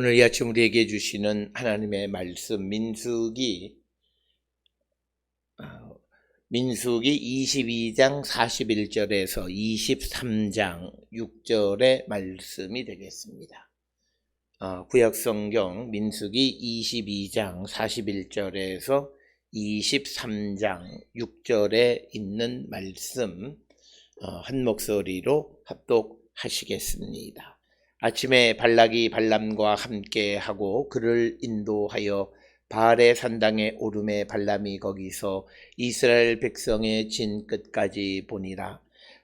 오늘 이 아침 우리에게 주시는 하나님의 말씀 민수기 어, 민수기 22장 41절에서 23장 6절의 말씀이 되겠습니다. 어, 구약성경 민수기 22장 41절에서 23장 6절에 있는 말씀 어, 한 목소리로 합독하시겠습니다. 아침에 발락이 발람과 함께 하고 그를 인도하여 바알의 산당에 오름에 발람이 거기서 이스라엘 백성의 진 끝까지 보니라.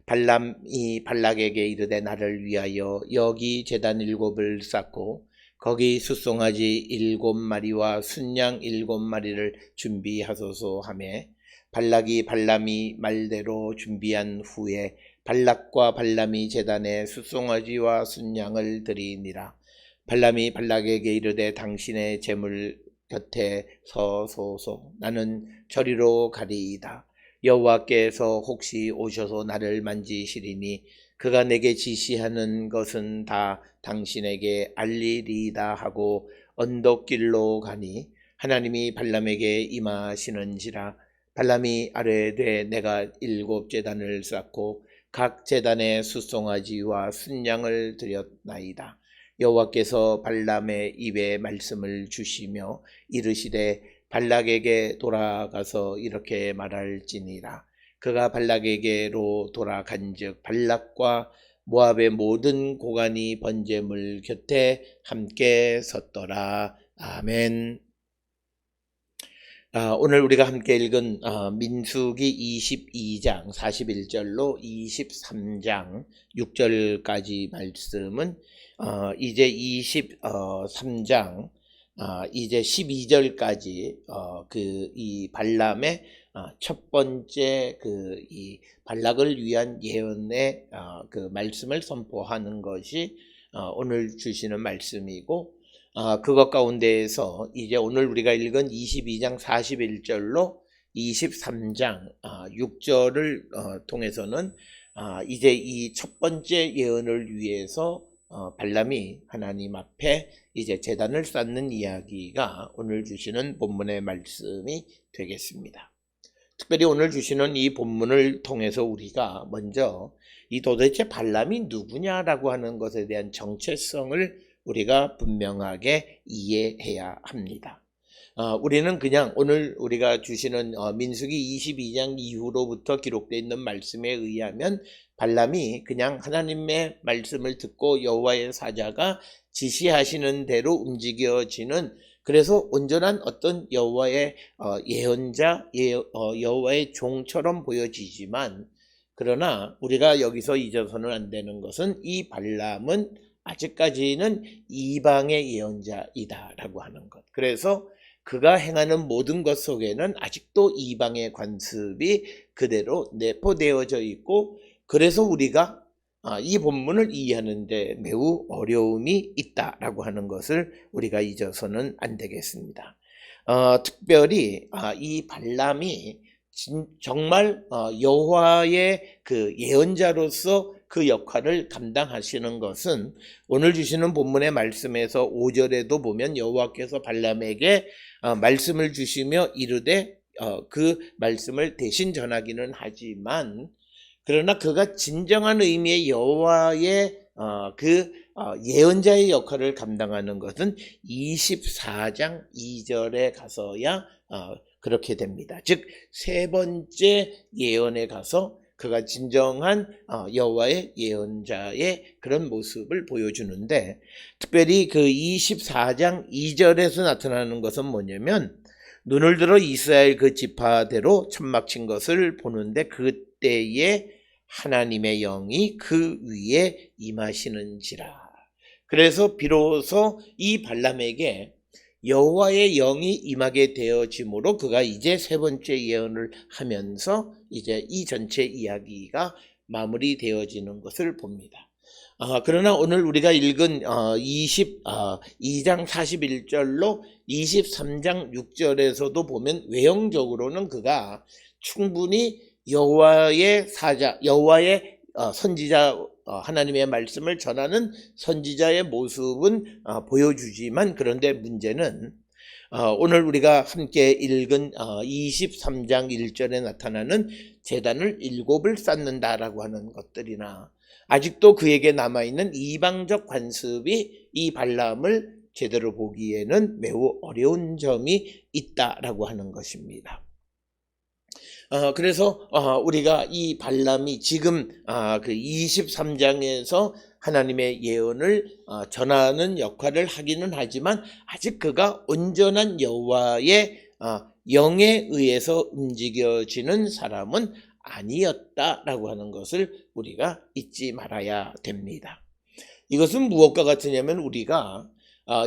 발람이 발락에게 이르되 나를 위하여 여기 제단 일곱을 쌓고 거기 숫송아지 일곱 마리와 순양 일곱 마리를 준비하소서 하매 발락이 발람이 말대로 준비한 후에 발락과 발람이 제단에 숫송아지와 순양을 드리니라. 발람이 발락에게 이르되 당신의 재물 곁에 서소서 나는 저리로 가리이다. 여호와께서 혹시 오셔서 나를 만지시리니 그가 내게 지시하는 것은 다 당신에게 알리리이다 하고 언덕길로 가니 하나님이 발람에게 임하시는지라 발람이 아뢰되 내가 일곱 재단을 쌓고 각 재단에 수송아지와 순양을 드렸나이다. 여호와께서 발람의 입에 말씀을 주시며 이르시되 발락에게 돌아가서 이렇게 말할지니라. 그가 발락에게로 돌아간즉 발락과 모압의 모든 고관이 번제물 곁에 함께 섰더라. 아멘. 아, 오늘 우리가 함께 읽은 아, 민수기 22장 41절로 23장 6절까지 말씀은 어, 이제 23장 아, 이제 12절까지 어, 그이 발람의 어, 첫 번째 그 이 발락을 위한 예언의 어, 그 말씀을 선포하는 것이 어, 오늘 주시는 말씀이고 아, 그것 가운데에서 이제 오늘 우리가 읽은 22장 41절로 23장 아, 6절을 어, 통해서는 아, 이제 이 첫 번째 예언을 위해서 어, 발람이 하나님 앞에 이제 재단을 쌓는 이야기가 오늘 주시는 본문의 말씀이 되겠습니다. 특별히 오늘 주시는 이 본문을 통해서 우리가 먼저 이 도대체 발람이 누구냐라고 하는 것에 대한 정체성을 우리가 분명하게 이해해야 합니다. 어, 우리는 그냥 오늘 우리가 주시는 어, 민수기 22장 이후로부터 기록되어 있는 말씀에 의하면 발람이 그냥 하나님의 말씀을 듣고 여호와의 사자가 지시하시는 대로 움직여지는 그래서 온전한 어떤 여호와의 어, 예언자 예, 어, 여호와의 종처럼 보여지지만 그러나 우리가 여기서 잊어서는 안 되는 것은 이 발람은 아직까지는 이방의 예언자이다라고 하는 것. 그래서 그가 행하는 모든 것 속에는 아직도 이방의 관습이 그대로 내포되어져 있고 그래서 우리가 아, 이 본문을 이해하는데 매우 어려움이 있다라고 하는 것을 우리가 잊어서는 안 되겠습니다. 어, 특별히 아, 이 발람이 진, 정말 어, 여호와의 그 예언자로서 그 역할을 감당하시는 것은 오늘 주시는 본문의 말씀에서 5절에도 보면 여호와께서 발람에게 어, 말씀을 주시며 이르되 어, 그 말씀을 대신 전하기는 하지만 그러나 그가 진정한 의미의 여호와의 어, 그 어, 예언자의 역할을 감당하는 것은 24장 2절에 가서야 어, 그렇게 됩니다. 즉 세 번째 예언에 가서 그가 진정한 어, 여호와의 예언자의 그런 모습을 보여주는데 특별히 그 24장 2절에서 나타나는 것은 뭐냐면 눈을 들어 이스라엘 그 지파대로 천막 친 것을 보는데 그때에 하나님의 영이 그 위에 임하시는지라. 그래서 비로소 이 발람에게 여호와의 영이 임하게 되어지므로 그가 이제 세 번째 예언을 하면서 이제 이 전체 이야기가 마무리되어지는 것을 봅니다. 아, 그러나 오늘 우리가 읽은 어, 22장 어, 41절로 23장 6절에서도 보면 외형적으로는 그가 충분히 여호와의 사자, 여호와의 어, 선지자 어, 하나님의 말씀을 전하는 선지자의 모습은 어, 보여주지만 그런데 문제는 어, 오늘 우리가 함께 읽은 어, 23장 1절에 나타나는 재단을 일곱을 쌓는다라고 하는 것들이나 아직도 그에게 남아있는 이방적 관습이 이 발람을 제대로 보기에는 매우 어려운 점이 있다라고 하는 것입니다. 어, 그래서 어, 우리가 이 발람이 지금 아, 그 23장에서 하나님의 예언을 어, 전하는 역할을 하기는 하지만 아직 그가 온전한 여호와의 어, 영에 의해서 움직여지는 사람은 아니었다라고 하는 것을 우리가 잊지 말아야 됩니다. 이것은 무엇과 같으냐면 우리가 어,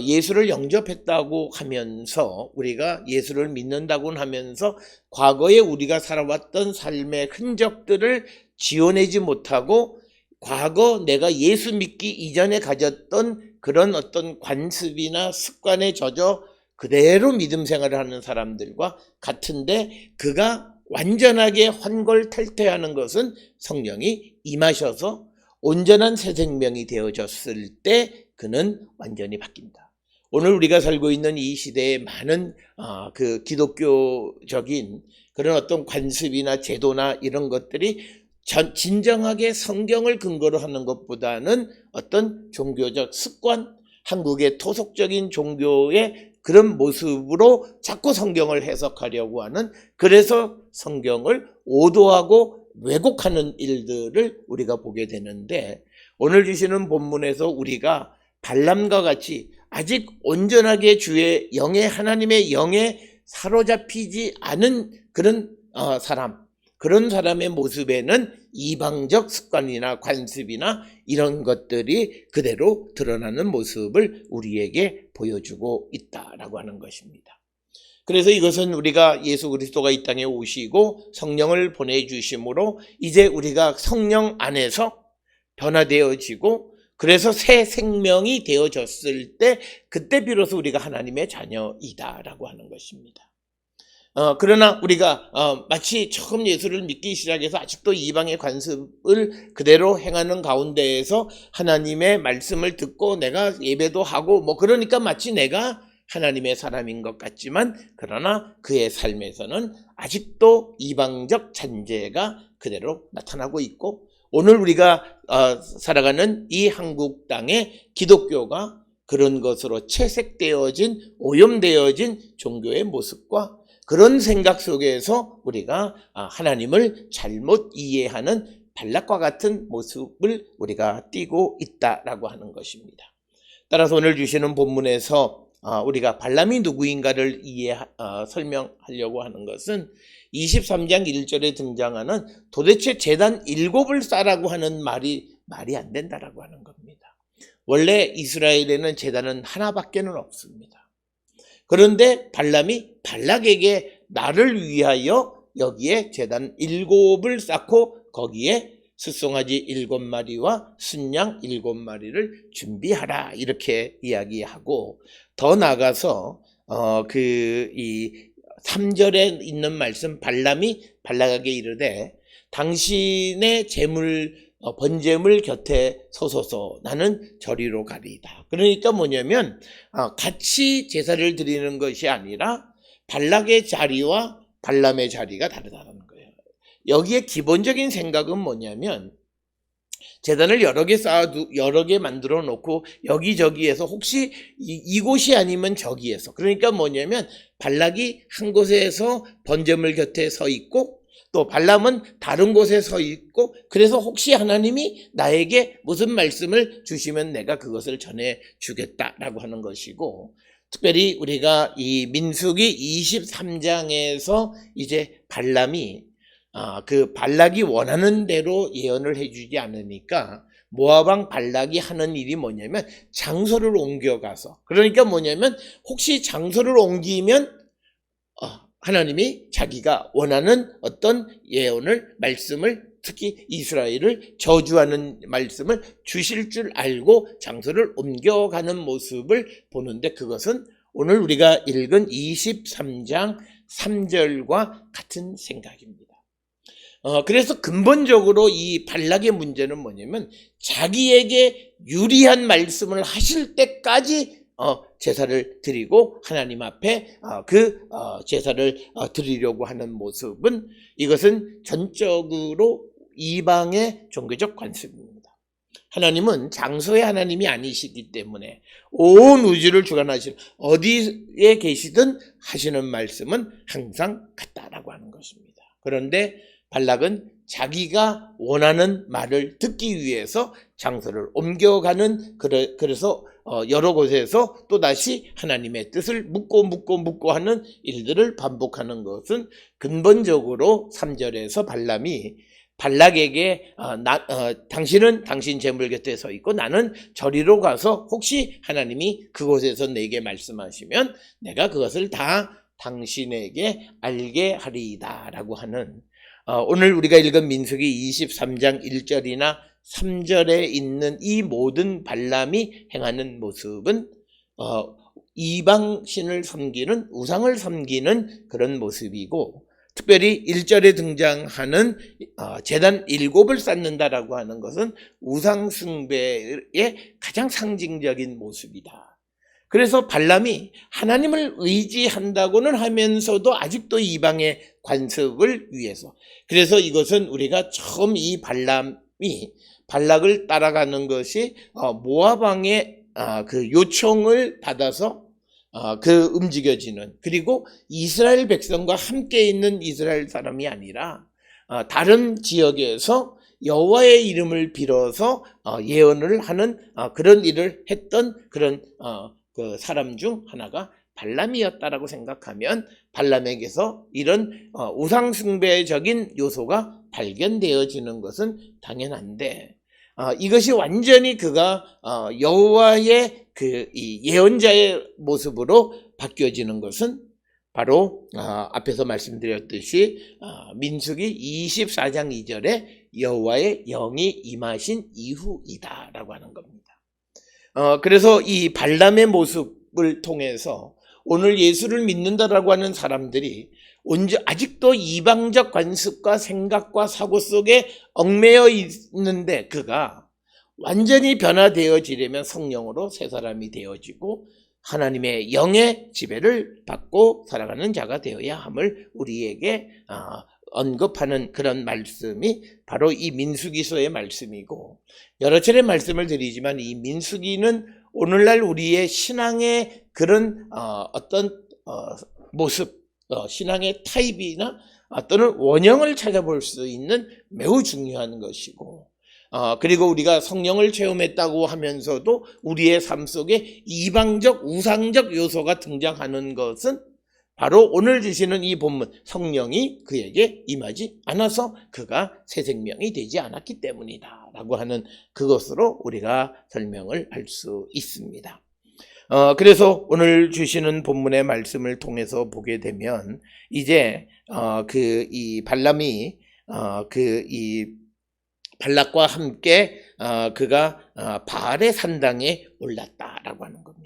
예수를 영접했다고 하면서 우리가 예수를 믿는다고 하면서 과거에 우리가 살아왔던 삶의 흔적들을 지워내지 못하고 과거 내가 예수 믿기 이전에 가졌던 그런 어떤 관습이나 습관에 젖어 그대로 믿음 생활을 하는 사람들과 같은데 그가 완전하게 환골탈퇴하는 것은 성령이 임하셔서 온전한 새 생명이 되어졌을 때 그는 완전히 바뀐다. 오늘 우리가 살고 있는 이 시대에 많은 아, 그 기독교적인 그런 어떤 관습이나 제도나 이런 것들이 전, 진정하게 성경을 근거로 하는 것보다는 어떤 종교적 습관, 한국의 토속적인 종교의 그런 모습으로 자꾸 성경을 해석하려고 하는 그래서 성경을 오도하고 왜곡하는 일들을 우리가 보게 되는데 오늘 주시는 본문에서 우리가 발람과 같이 아직 온전하게 주의 영의 하나님의 영에 사로잡히지 않은 그런 어, 사람 그런 사람의 모습에는 이방적 습관이나 관습이나 이런 것들이 그대로 드러나는 모습을 우리에게 보여주고 있다라고 하는 것입니다. 그래서 이것은 우리가 예수 그리스도가 이 땅에 오시고 성령을 보내주심으로 이제 우리가 성령 안에서 변화되어지고 그래서 새 생명이 되어졌을 때 그때 비로소 우리가 하나님의 자녀이다라고 하는 것입니다. 어, 그러나 우리가 어, 마치 처음 예수를 믿기 시작해서 아직도 이방의 관습을 그대로 행하는 가운데에서 하나님의 말씀을 듣고 내가 예배도 하고 뭐 그러니까 마치 내가 하나님의 사람인 것 같지만 그러나 그의 삶에서는 아직도 이방적 잔재가 그대로 나타나고 있고 오늘 우리가 어, 살아가는 이 한국 땅의 기독교가 그런 것으로 채색되어진 오염되어진 종교의 모습과 그런 생각 속에서 우리가 아, 하나님을 잘못 이해하는 발락과 같은 모습을 우리가 띠고 있다라고 하는 것입니다. 따라서 오늘 주시는 본문에서 아, 우리가 발람이 누구인가를 이해 어, 설명하려고 하는 것은 23장 1절에 등장하는 도대체 재단 일곱을 쌓라고 하는 말이 말이 안 된다라고 하는 겁니다. 원래 이스라엘에는 재단은 하나밖에는 없습니다. 그런데 발람이 발락에게 나를 위하여 여기에 재단 일곱을 쌓고 거기에 숫송아지 일곱 마리와 순양 일곱 마리를 준비하라 이렇게 이야기하고 더 나가서 어 그 이 3절에 있는 말씀 발람이 발락에게 이르되 당신의 재물 어, 번제물 곁에 서소서 나는 저리로 가리이다. 그러니까 뭐냐면 아, 같이 제사를 드리는 것이 아니라 발락의 자리와 발람의 자리가 다르다는. 여기에 기본적인 생각은 뭐냐면 재단을 여러 개 쌓아두 여러 개 만들어 놓고 여기저기에서 혹시 이, 곳이 아니면 저기에서. 그러니까 뭐냐면 발락이 한 곳에서 번제물 곁에 서 있고 또 발람은 다른 곳에 서 있고 그래서 혹시 하나님이 나에게 무슨 말씀을 주시면 내가 그것을 전해 주겠다라고 하는 것이고 특별히 우리가 이 민수기 23장에서 이제 발람이 아, 그 발락이 원하는 대로 예언을 해주지 않으니까 모아방 발락이 하는 일이 뭐냐면 장소를 옮겨가서 그러니까 뭐냐면 혹시 장소를 옮기면 하나님이 자기가 원하는 어떤 예언을 말씀을 특히 이스라엘을 저주하는 말씀을 주실 줄 알고 장소를 옮겨가는 모습을 보는데 그것은 오늘 우리가 읽은 23장 3절과 같은 생각입니다. 어, 그래서 근본적으로 이 발락의 문제는 뭐냐면 자기에게 유리한 말씀을 하실 때까지 어, 제사를 드리고 하나님 앞에 어, 그 어, 제사를 어, 드리려고 하는 모습은 이것은 전적으로 이방의 종교적 관습입니다. 하나님은 장소의 하나님이 아니시기 때문에 온 우주를 주관하시는 어디에 계시든 하시는 말씀은 항상 같다라고 하는 것입니다. 그런데 발락은 자기가 원하는 말을 듣기 위해서 장소를 옮겨가는 그래, 그래서 어, 여러 곳에서 또다시 하나님의 뜻을 묻고 묻고 묻고 하는 일들을 반복하는 것은 근본적으로 3절에서 발람이 발락에게 어, 나, 어, 당신은 당신 재물 곁에 서 있고 나는 저리로 가서 혹시 하나님이 그곳에서 내게 말씀하시면 내가 그것을 다 당신에게 알게 하리이다라고 하는 어, 오늘 우리가 읽은 민수기 23장 1절이나 3절에 있는 이 모든 발람이 행하는 모습은 어, 이방신을 섬기는 우상을 섬기는 그런 모습이고 특별히 1절에 등장하는 어, 재단 일곱을 쌓는다라고 하는 것은 우상 숭배의 가장 상징적인 모습이다. 그래서 발람이 하나님을 의지한다고는 하면서도 아직도 이방의 관습을 위해서. 그래서 이것은 우리가 처음 이 발람이 발락을 따라가는 것이 어, 모아방의 아, 그 요청을 받아서 어, 그 움직여지는 그리고 이스라엘 백성과 함께 있는 이스라엘 사람이 아니라 어, 다른 지역에서 여호와의 이름을 빌어서 예언을 하는 그런 일을 했던 그런 그 사람 중 하나가 발람이었다라고 생각하면 발람에게서 이런 어, 우상숭배적인 요소가 발견되어지는 것은 당연한데 어, 이것이 완전히 그가 어, 여호와의 그 예언자의 모습으로 바뀌어지는 것은 바로 앞에서 말씀드렸듯이 민수기 24장 2절에 여호와의 영이 임하신 이후이다라고 하는 겁니다. 어, 그래서 이 발람의 모습을 통해서 오늘 예수를 믿는다라고 하는 사람들이 아직도 이방적 관습과 생각과 사고 속에 얽매여 있는데 그가 완전히 변화되어지려면 성령으로 새 사람이 되어지고 하나님의 영의 지배를 받고 살아가는 자가 되어야 함을 우리에게 아, 언급하는 그런 말씀이 바로 이 민수기서의 말씀이고 여러 차례 말씀을 드리지만 이 민수기는 오늘날 우리의 신앙의 그런 어, 떤 어, 모습, 어, 신앙의 타입이나 또는 원형을 찾아볼 수 있는 매우 중요한 것이고 어, 그리고 우리가 성령을 체험했다고 하면서도 우리의 삶 속에 이방적 우상적 요소가 등장하는 것은 바로 오늘 주시는 이 본문 성령이 그에게 임하지 않아서 그가 새 생명이 되지 않았기 때문이다 라고 하는 그것으로 우리가 설명을 할 수 있습니다. 어, 그래서 오늘 주시는 본문의 말씀을 통해서 보게 되면 이제 어, 그이 발람이 어, 그이 발락과 함께 어, 그가 어, 바알의 산당에 올랐다라고 하는 겁니다.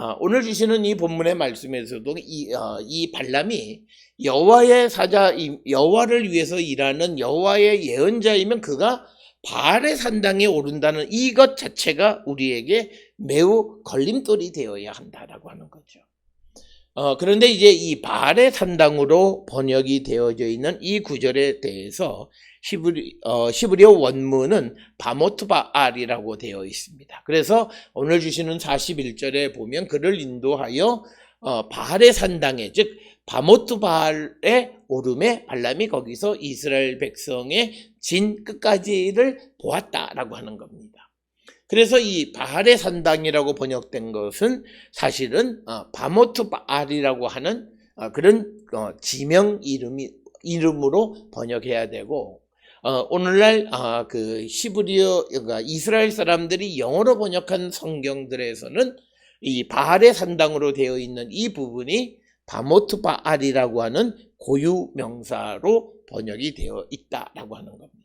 아, 오늘 주시는 이 본문의 말씀에서도 이, 어, 이 발람이 여호와의 사자 여호와를 위해서 일하는 여호와의 예언자이면 그가 바알의 산당에 오른다는 이것 자체가 우리에게 매우 걸림돌이 되어야 한다라고 하는 거죠. 어, 그런데 이제 이 바알의 산당으로 번역이 되어져 있는 이 구절에 대해서 히브리, 어, 히브리어 원문은 바모트바알이라고 되어 있습니다. 그래서 오늘 주시는 41절에 보면 그를 인도하여 어, 바알의 산당에 즉 바모트바알의 오름에 발람이 거기서 이스라엘 백성의 진 끝까지를 보았다라고 하는 겁니다. 그래서 이 바알의 산당이라고 번역된 것은 사실은 어, 바모트 바알이라고 하는 어, 그런 어, 지명 이름이 이름으로 번역해야 되고 오늘날 그 시브리어 그러니까 이스라엘 사람들이 영어로 번역한 성경들에서는 이 바알의 산당으로 되어 있는 이 부분이 바모트 바알이라고 하는 고유 명사로 번역이 되어 있다라고 하는 겁니다.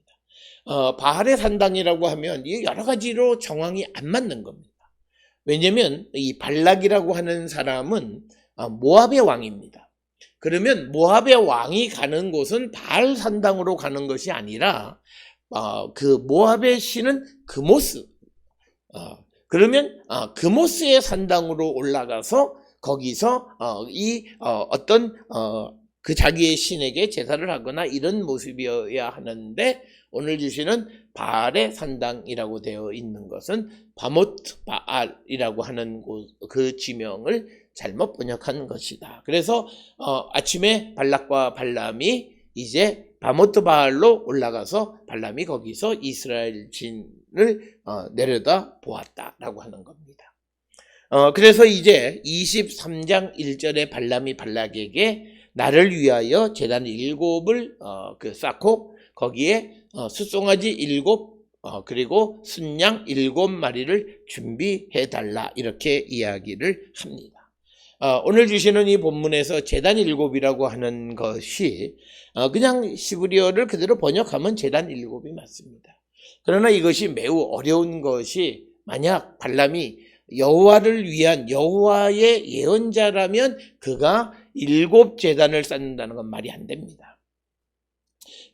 어, 바알의 산당이라고 하면 이 여러 가지로 정황이 안 맞는 겁니다. 왜냐하면 이 발락이라고 하는 사람은 어, 모압의 왕입니다. 그러면 모압의 왕이 가는 곳은 바알 산당으로 가는 것이 아니라 어, 그 모압의 신은 그모스. 어, 그러면 어, 그모스의 산당으로 올라가서 거기서 어, 이 어, 어떤 어, 그 자기의 신에게 제사를 하거나 이런 모습이어야 하는데 오늘 주시는 바알의 산당이라고 되어 있는 것은 바모트 바알이라고 하는 곳, 그 지명을 잘못 번역한 것이다. 그래서 어, 아침에 발락과 발람이 이제 바모트 바알로 올라가서 발람이 거기서 이스라엘 진을 어, 내려다 보았다라고 하는 겁니다. 어, 그래서 이제 23장 1절에 발람이 발락에게 나를 위하여 재단 일곱을 어, 그 쌓고 거기에 어, 숫송아지 일곱 어, 그리고 순양 일곱 마리를 준비해 달라 이렇게 이야기를 합니다. 어, 오늘 주시는 이 본문에서 재단 일곱이라고 하는 것이 어, 그냥 시브리어를 그대로 번역하면 재단 일곱이 맞습니다. 그러나 이것이 매우 어려운 것이 만약 발람이 여호와를 위한 여호와의 예언자라면 그가 일곱 재단을 쌓는다는 건 말이 안 됩니다.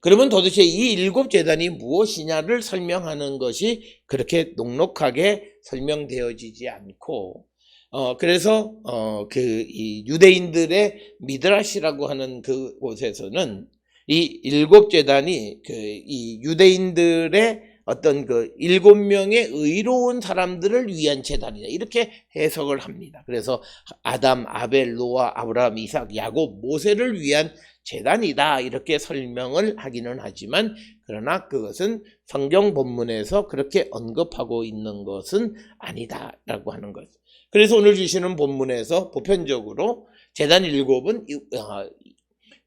그러면 도대체 이 일곱 재단이 무엇이냐를 설명하는 것이 그렇게 녹록하게 설명되어지지 않고 어 그래서 어그이 유대인들의 미드라시라고 하는 그 곳에서는 이 일곱 재단이 그 이 유대인들의 어떤 그 일곱 명의 의로운 사람들을 위한 재단이다 이렇게 해석을 합니다. 그래서 아담, 아벨, 노아, 아브라함, 이삭, 야곱, 모세를 위한 재단이다 이렇게 설명을 하기는 하지만 그러나 그것은 성경 본문에서 그렇게 언급하고 있는 것은 아니다라고 하는 것. 그래서 오늘 주시는 본문에서 보편적으로 재단 일곱은 이- 어,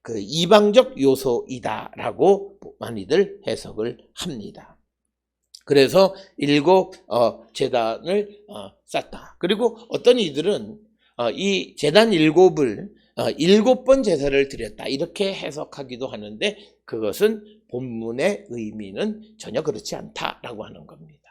그 이방적 요소이다라고 많이들 해석을 합니다. 그래서 일곱 어, 재단을 어, 쌓다. 그리고 어떤 이들은 어, 이 재단 일곱을 어, 일곱 번 제사를 드렸다 이렇게 해석하기도 하는데 그것은 본문의 의미는 전혀 그렇지 않다라고 하는 겁니다.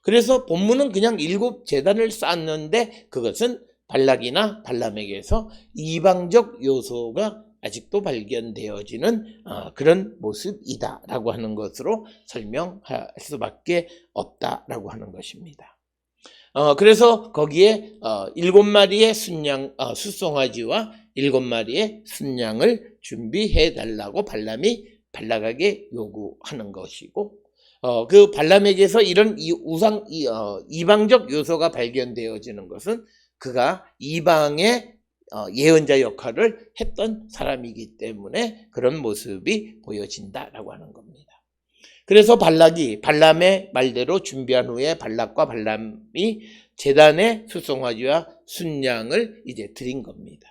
그래서 본문은 그냥 일곱 재단을 쌓았는데 그것은 발락이나 발람에게서 이방적 요소가 아직도 발견되어지는 어, 그런 모습이다라고 하는 것으로 설명할 수밖에 없다라고 하는 것입니다. 어, 그래서 거기에 어, 일곱 마리의 순양 어, 숫송아지와 일곱 마리의 순양을 준비해 달라고 발람이 발락에게 요구하는 것이고 어, 그 발람에게서 이런 이 우상 이, 어, 이방적 요소가 발견되어지는 것은 그가 이방의 어, 예언자 역할을 했던 사람이기 때문에 그런 모습이 보여진다라고 하는 겁니다. 그래서 발락이 발람의 말대로 준비한 후에 발락과 발람이 재단의 수송아지와 순양을 이제 드린 겁니다.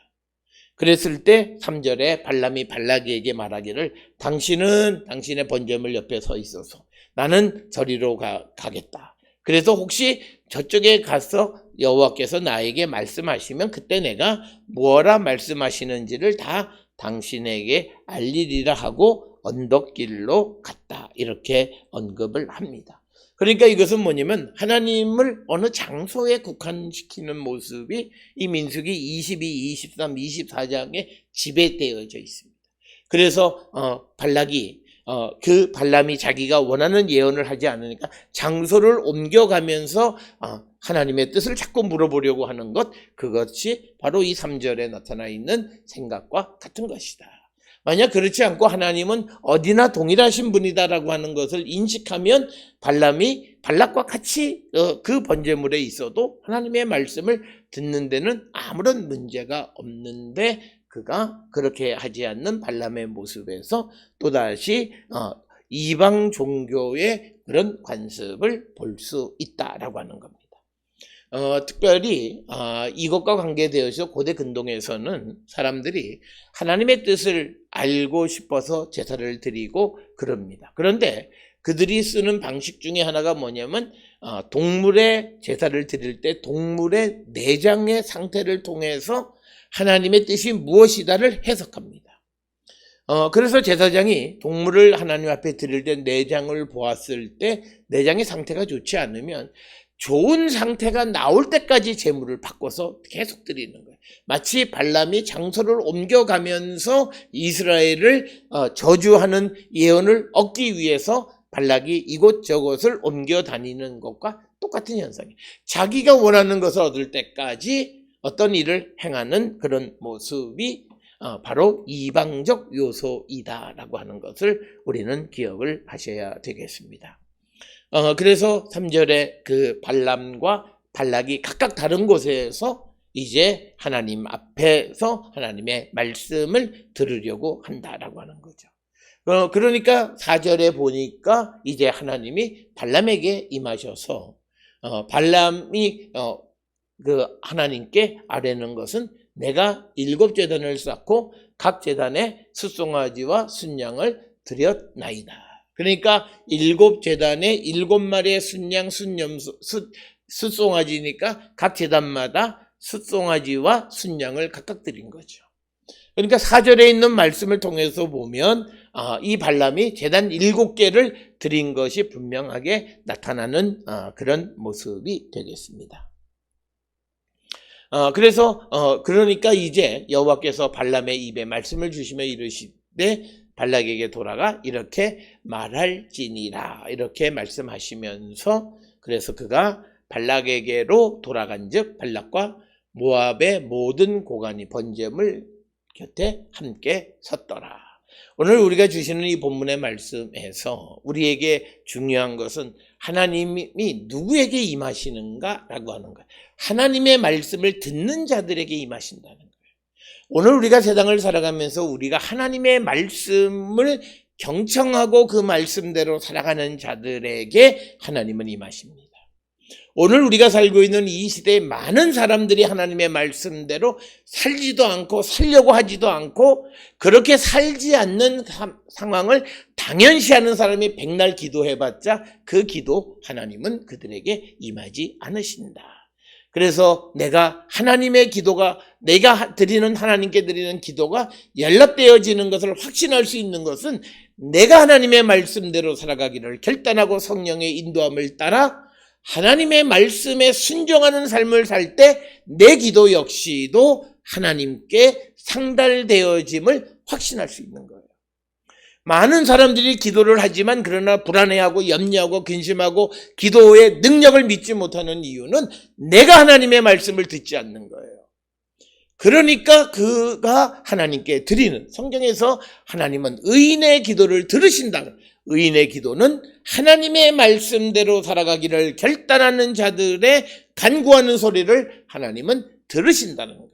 그랬을 때 3절에 발람이 발락에게 말하기를 당신은 당신의 번점을 옆에 서 있어서 나는 저리로 가, 가겠다. 그래서 혹시 저쪽에 가서 여호와께서 나에게 말씀하시면 그때 내가 뭐라 말씀하시는지를 다 당신에게 알리리라 하고 언덕길로 갔다. 이렇게 언급을 합니다. 그러니까 이것은 뭐냐면 하나님을 어느 장소에 국한시키는 모습이 이 민수기 22, 23, 24장에 지배되어져 있습니다. 그래서 어, 발락이 어, 그 발람이 자기가 원하는 예언을 하지 않으니까 장소를 옮겨가면서 어, 하나님의 뜻을 자꾸 물어보려고 하는 것 그것이 바로 이 3절에 나타나 있는 생각과 같은 것이다. 만약 그렇지 않고 하나님은 어디나 동일하신 분이다라고 하는 것을 인식하면 발람이 발락과 같이 어, 그 번제물에 있어도 하나님의 말씀을 듣는 데는 아무런 문제가 없는데 그가 그렇게 하지 않는 발람의 모습에서 또다시 어, 이방 종교의 그런 관습을 볼 수 있다라고 하는 겁니다. 어, 특별히 어, 이것과 관계되어서 고대 근동에서는 사람들이 하나님의 뜻을 알고 싶어서 제사를 드리고 그럽니다. 그런데 그들이 쓰는 방식 중에 하나가 뭐냐면 어, 동물의 제사를 드릴 때 동물의 내장의 상태를 통해서 하나님의 뜻이 무엇이다를 해석합니다. 어, 그래서 제사장이 동물을 하나님 앞에 드릴 때 내장을 보았을 때 내장의 상태가 좋지 않으면 좋은 상태가 나올 때까지 제물을 바꿔서 계속 드리는 거예요. 마치 발람이 장소를 옮겨가면서 이스라엘을 어, 저주하는 예언을 얻기 위해서 발락이 이곳저곳을 옮겨 다니는 것과 똑같은 현상이에요. 자기가 원하는 것을 얻을 때까지 어떤 일을 행하는 그런 모습이 어, 바로 이방적 요소이다라고 하는 것을 우리는 기억을 하셔야 되겠습니다. 어, 그래서 3절에 그 발람과 발락이 각각 다른 곳에서 이제 하나님 앞에서 하나님의 말씀을 들으려고 한다라고 하는 거죠. 어, 그러니까 4절에 보니까 이제 하나님이 발람에게 임하셔서 어, 발람이 어, 그 하나님께 아뢰는 것은 내가 일곱 재단을 쌓고 각 재단에 숫송아지와 순양을 드렸나이다. 그러니까 일곱 재단에 일곱 마리의 순양, 순염소, 숫, 숫송아지니까 각 재단마다 숫송아지와 순양을 각각 드린 거죠. 그러니까 사절에 있는 말씀을 통해서 보면 아, 이 발람이 재단 일곱 개를 드린 것이 분명하게 나타나는 아, 그런 모습이 되겠습니다. 어, 그래서 어, 그러니까 이제 여호와께서 발람의 입에 말씀을 주시며 이르시되 발락에게 돌아가 이렇게 말할지니라 이렇게 말씀하시면서 그래서 그가 발락에게로 돌아간즉 발락과 모압의 모든 고관이 번제물 곁에 함께 섰더라. 오늘 우리가 주시는 이 본문의 말씀에서 우리에게 중요한 것은 하나님이 누구에게 임하시는가라고 하는 거예요. 하나님의 말씀을 듣는 자들에게 임하신다는 거예요. 오늘 우리가 세상을 살아가면서 우리가 하나님의 말씀을 경청하고 그 말씀대로 살아가는 자들에게 하나님은 임하십니다. 오늘 우리가 살고 있는 이 시대에 많은 사람들이 하나님의 말씀대로 살지도 않고 살려고 하지도 않고 그렇게 살지 않는 사- 상황을 당연시하는 사람이 백날 기도해봤자 그 기도 하나님은 그들에게 임하지 않으신다. 그래서 내가 하나님의 기도가 내가 드리는 하나님께 드리는 기도가 연락되어지는 것을 확신할 수 있는 것은 내가 하나님의 말씀대로 살아가기를 결단하고 성령의 인도함을 따라 하나님의 말씀에 순종하는 삶을 살 때 내 기도 역시도 하나님께 상달되어짐을 확신할 수 있는 거예요. 많은 사람들이 기도를 하지만 그러나 불안해하고 염려하고 근심하고 기도의 능력을 믿지 못하는 이유는 내가 하나님의 말씀을 듣지 않는 거예요. 그러니까 그가 하나님께 드리는 성경에서 하나님은 의인의 기도를 들으신다. 의인의 기도는 하나님의 말씀대로 살아가기를 결단하는 자들의 간구하는 소리를 하나님은 들으신다는 거예요.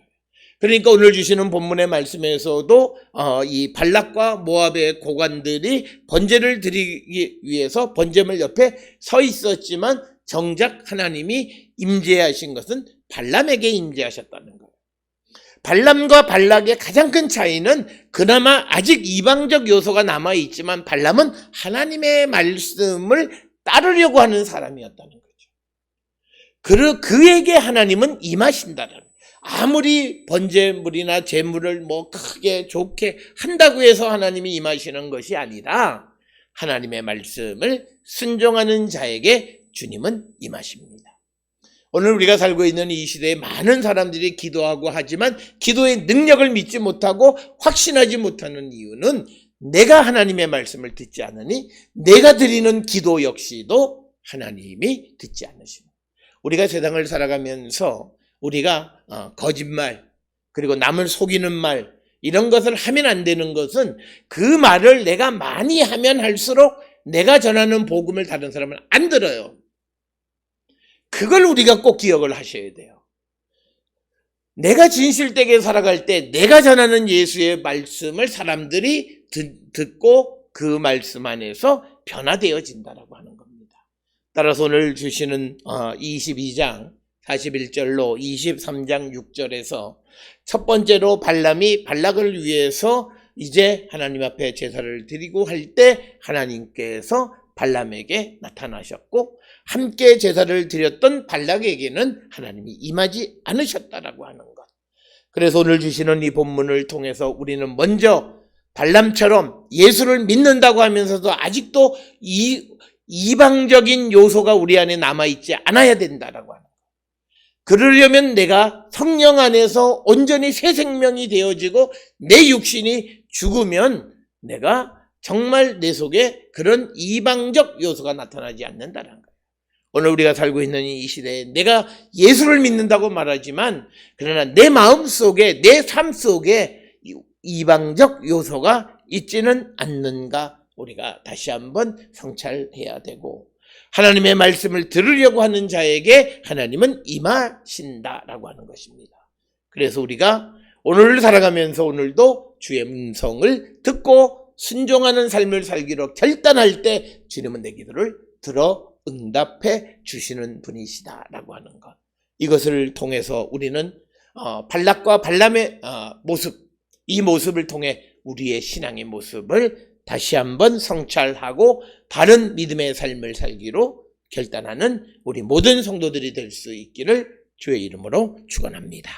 그러니까 오늘 주시는 본문의 말씀에서도 어, 이 발락과 모압의 고관들이 번제를 드리기 위해서 번제물 옆에 서 있었지만 정작 하나님이 임재하신 것은 발람에게 임재하셨다는 거예요. 발람과 발락의 가장 큰 차이는 그나마 아직 이방적 요소가 남아 있지만 발람은 하나님의 말씀을 따르려고 하는 사람이었다는 거죠. 그 그에게 하나님은 임하신다는. 아무리 번제물이나 제물을 뭐 크게 좋게 한다고 해서 하나님이 임하시는 것이 아니라 하나님의 말씀을 순종하는 자에게 주님은 임하십니다. 오늘 우리가 살고 있는 이 시대에 많은 사람들이 기도하고 하지만 기도의 능력을 믿지 못하고 확신하지 못하는 이유는 내가 하나님의 말씀을 듣지 않으니 내가 드리는 기도 역시도 하나님이 듣지 않으십니다. 우리가 세상을 살아가면서 우리가 어, 거짓말 그리고 남을 속이는 말 이런 것을 하면 안 되는 것은 그 말을 내가 많이 하면 할수록 내가 전하는 복음을 다른 사람은 안 들어요. 그걸 우리가 꼭 기억을 하셔야 돼요. 내가 진실되게 살아갈 때 내가 전하는 예수의 말씀을 사람들이 듣, 고그 말씀 안에서 변화되어진다라고 하는 겁니다. 따라서 오늘 주시는 22장 41절로 23장 6절에서 첫 번째로 발람이 발락을 위해서 이제 하나님 앞에 제사를 드리고 할 때 하나님께서 발람에게 나타나셨고 함께 제사를 드렸던 발락에게는 하나님이 임하지 않으셨다라고 하는 것. 그래서 오늘 주시는 이 본문을 통해서 우리는 먼저 발람처럼 예수를 믿는다고 하면서도 아직도 이 이방적인 요소가 우리 안에 남아있지 않아야 된다라고 하는 거예요. 그러려면 내가 성령 안에서 온전히 새 생명이 되어지고 내 육신이 죽으면 내가 정말 내 속에 그런 이방적 요소가 나타나지 거예요. 오늘 우리가 살고 있는 이 시대에 내가 예수를 믿는다고 말하지만 그러나 내 마음 속에 내 삶 속에 이- 이방적 요소가 있지는 않는가 우리가 다시 한번 성찰해야 되고 하나님의 말씀을 들으려고 하는 자에게 하나님은 임하신다라고 하는 것입니다. 그래서 우리가 오늘을 살아가면서 오늘도 주의 음성을 듣고 순종하는 삶을 살기로 결단할 때 주님은 내 기도를 들어 응답해 주시는 분이시다라고 하는 것. 이것을 통해서 우리는 어, 발락과 발람의 어, 모습, 이 모습을 통해 우리의 신앙의 모습을 다시 한번 성찰하고 바른 믿음의 삶을 살기로 결단하는 우리 모든 성도들이 될 수 있기를 주의 이름으로 축원합니다.